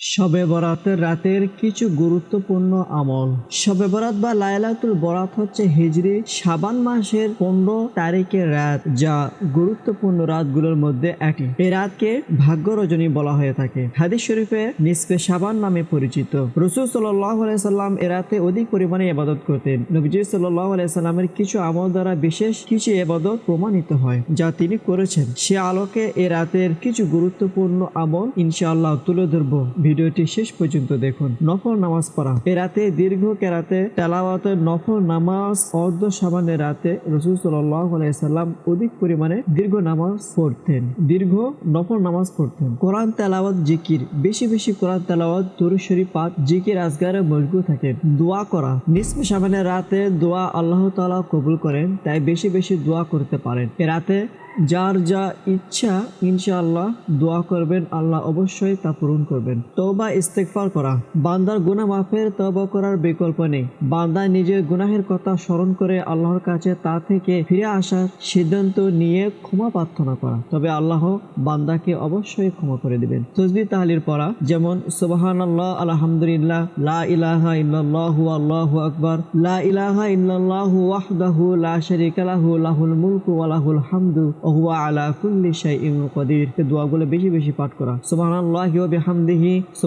শবে বরাতের রাতের কিছু গুরুত্বপূর্ণ আমল। শবে বরাত বা লাইলাতুল বরাত হচ্ছে হিজরি শাবান মাসের পনেরো তারিখের রাত, যা গুরুত্বপূর্ণ রাতগুলোর মধ্যে একটি। এই রাতকে ভাগ্য রজনী বলা হয়ে থাকে। হাদিস শরীফে নিসপে শাবান নামে পরিচিত। রসুল সাল্লাম এ রাতে অধিক পরিমাণে ইবাদত করতেন। নবীজি সাল্লাহ সাল্লামের কিছু আমল দ্বারা বিশেষ কিছু ইবাদত প্রমাণিত হয়, যা তিনি করেছেন। সে আলোকে এ রাতের কিছু গুরুত্বপূর্ণ আমল ইনশাআল্লাহ তুলে ধরবো। ভিডিওটি শেষ পর্যন্ত দেখুন। নফল নামাজ পড়া। এ রাতে দীর্ঘ কেরাতে তেলাওয়াতের নফল নামাজ অর্ধ সামান্য রাতে রসুল সাল্লাম অধিক পরিমাণে দীর্ঘ নামাজ পড়তেন। দীর্ঘ নফল নামাজ পড়তেন। কোরআন তেলাওয়াত, জিকির। বেশি বেশি কোরআন তেলাওয়াত তুরুশরী পাঠ, জিকির আজগারে মজবুত থাকেন। দোয়া করা। নিসফে সামানের রাতে দোয়া আল্লাহ তালা কবুল করেন, তাই বেশি বেশি দোয়া করতে পারেন। এ রাতে যার যা ইচ্ছা ইনশাআল্লাহ দোয়া করবেন, আল্লাহ অবশ্যই তা পূরণ করবেন। তওবা ইস্তেগফার করা। বান্দার গুনাহ মাফের তওবা করার বিকল্প নেই। বান্দা নিজের গুনাহের কথা স্মরণ করে আল্লাহর কাছে তা থেকে ফিরে আসার সিদ্ধান্ত নিয়ে ক্ষমা প্রার্থনা করা। তবে আল্লাহ বান্দাকে অবশ্যই ক্ষমা করে দিবেন। তসবি তাহলির পড়া, যেমন, সুবহানাল্লাহ, আলহামদুলিল্লাহ, লা ইলাহা ইল্লাল্লাহু আল্লাহু আকবার, লা ইলাহা ইল্লাল্লাহু ওয়াহদাহু লা শারীকা লাহু, লাহুল মুলকু ওয়া লাহুল হামদু, ওয়া হুয়া আলা কুল্লি শাইইন কাদির। এই দোয়াগুলো বেশি বেশি পাঠ করা। সুবহানাল্লাহি ওয়া বিহামদিহি এই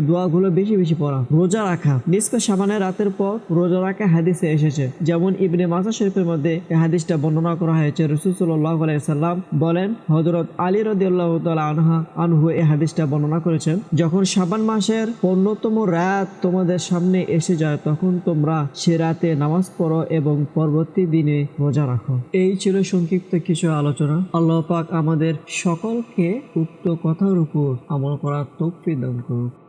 দোয়াগুলো বেশি বেশি পড়া। রোজা রাখা। রাতের পর রোজা রাখা হাদিসে এসেছে। যেমন ইবনে শরীফের মধ্যে এই হাদিসটা বর্ণনা করা হয়েছে। রসুল সাল্লাল্লাহু আলাইহি সাল্লাম বলেন, হযরত আলী রাদিয়াল্লাহু তাআলা আনহা, আনহু এই হাদিসটা বর্ণনা করেছেন, যখন শাবান মাসের অন্যতম রাত তোমাদের সামনে এসে যায়, তখন তোমরা সে রাতে নামাজ পড়ো এবং পরবর্তী দিনে রোজা রাখো। এই ছিল সংক্ষিপ্ত কিছু আলোচনা। আল্লাহ পাক আমাদের সকলকে উক্ত কথার উপর আমল করার তৌফিক দান করুক।